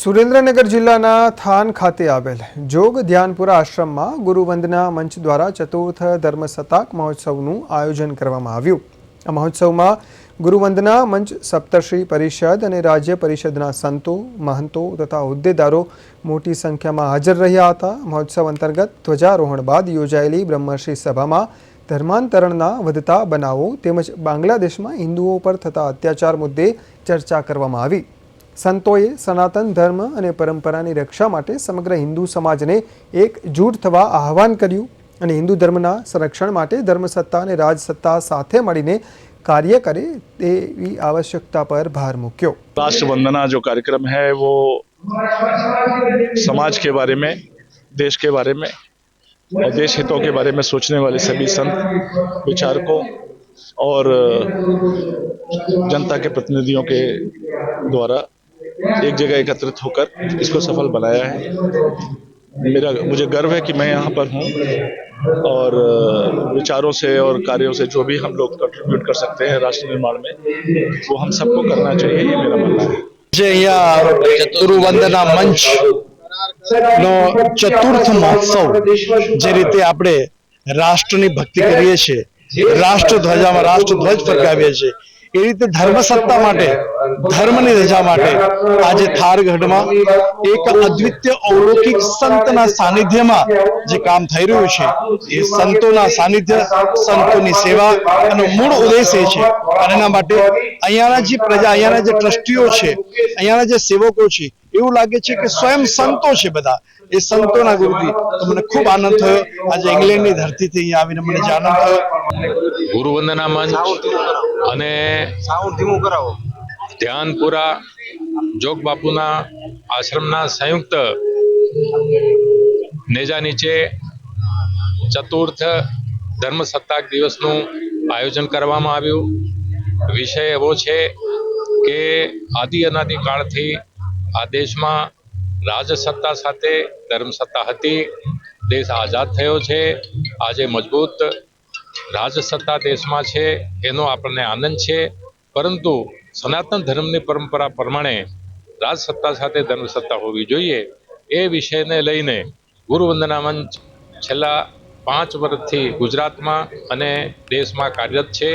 સુરેન્દ્રનગર જિલ્લાના થાન ખાતે આવેલ જોગ ધ્યાનપુરા આશ્રમમાં ગુરુવંદના મંચ દ્વારા ચતુર્થ ધર્મસતાક મહોત્સવનું આયોજન કરવામાં આવ્યું. આ મહોત્સવમાં ગુરુવંદના મંચ, સપ્તર્ષિ પરિષદ અને રાજ્ય પરિષદના સંતો, મહંતો તથા હોદ્દેદારો મોટી સંખ્યામાં હાજર રહ્યા હતા. મહોત્સવ અંતર્ગત ધ્વજારોહણ બાદ યોજાયેલી બ્રહ્મર્ષિ સભામાં ધર્માંતરણના વધતા બનાવો તેમજ બાંગ્લાદેશમાં હિન્દુઓ પર થતા અત્યાચાર મુદ્દે ચર્ચા કરવામાં આવી. સંતોએ સનાતન ધર્મ અને પરંપરાની રક્ષા માટે સમગ્ર હિન્દુ સમાજને એકજૂટ થવા આહવાન કર્યું અને હિન્દુ ધર્મના સંરક્ષણ માટે ધર્મસત્તા અને રાજસત્તા સાથે મળીને કાર્ય કરે તેવી આવશ્યકતા પર ભાર મૂક્યો राष्ट्र वंदना जो कार्यक्रम है वो समाज के बारे में देश के बारे में और देश हितों के बारे में सोचने वाले सभी संत विचारकों और जनता के प्रतिनिधियों के द्वारा एक जगह एकत्रित होकर इसको सफल बनाया है मेरा मुझे गर्व है कि मैं यहाँ पर हूँ और विचारों से और कार्यों से जो भी हम लोग कंट्रीब्यूट कर सकते हैं राष्ट्र निर्माण में वो हम सबको करना चाहिए ये मेरा मानना है જે અહીંયા ગુરુવંદના મંચ નો ચતુર્થ મહોત્સવ જે રીતે આપણે રાષ્ટ્રની ભક્તિ કરીએ છીએ રાષ્ટ્ર ધ્વજામાં રાષ્ટ્ર ધ્વજ ફરકાવીએ છીએ એ રીતે ધર્મસત્તા માટે, ધર્મની રજા માટે આજે થારગઢમાં એક અદ્વિત્ય અવલૌકિક સંતના સાનિધ્યમાં જે કામ થઈ રહ્યું છે, એ સંતોના સાનિધ્ય, સંતોની સેવા એનો મૂળ ઉદ્દેશ એ છે. અને એના માટે અહીંયાના જે પ્રજા, અહીંયાના જે ટ્રસ્ટીઓ છે, અહીંયાના જે સેવકો છે એવું લાગે છે કે સ્વયં સંતો છે બધા. એ સંતોના ગુરુથી તો મને ખૂબ આનંદ થયો. આજે ઇંગ્લેન્ડની ધરતીથી અહીંયા આવીને મને જે આનંદ થયો. ગુરુવંદના મંચ અને ધ્યાનપુરા જોગ બાપુના આશ્રમના સંયુક્ત નેજા નીચે ચતુર્થ ધર્મ સત્તાક દિવસનું આયોજન કરવામાં આવ્યું. વિષય એવો છે કે આદિ અનાદિ કાળથી આ દેશમાં રાજસત્તા સાથે ધર્મસત્તા હતી. દેશ આઝાદ થયો છે. આજે મજબૂત રાજસત્તા દેશમાં છે. એનો આપણને આનંદ છે. પરંતુ સનાતન ધર્મની પરંપરા પ્રમાણે રાજસત્તા સાથે ધર્મસત્તા હોવી જોઈએ. એ વિષયને લઈને ગુરુવંદના મંચ છેલ્લા પાંચ વર્ષથી ગુજરાતમાં અને દેશમાં કાર્યરત છે.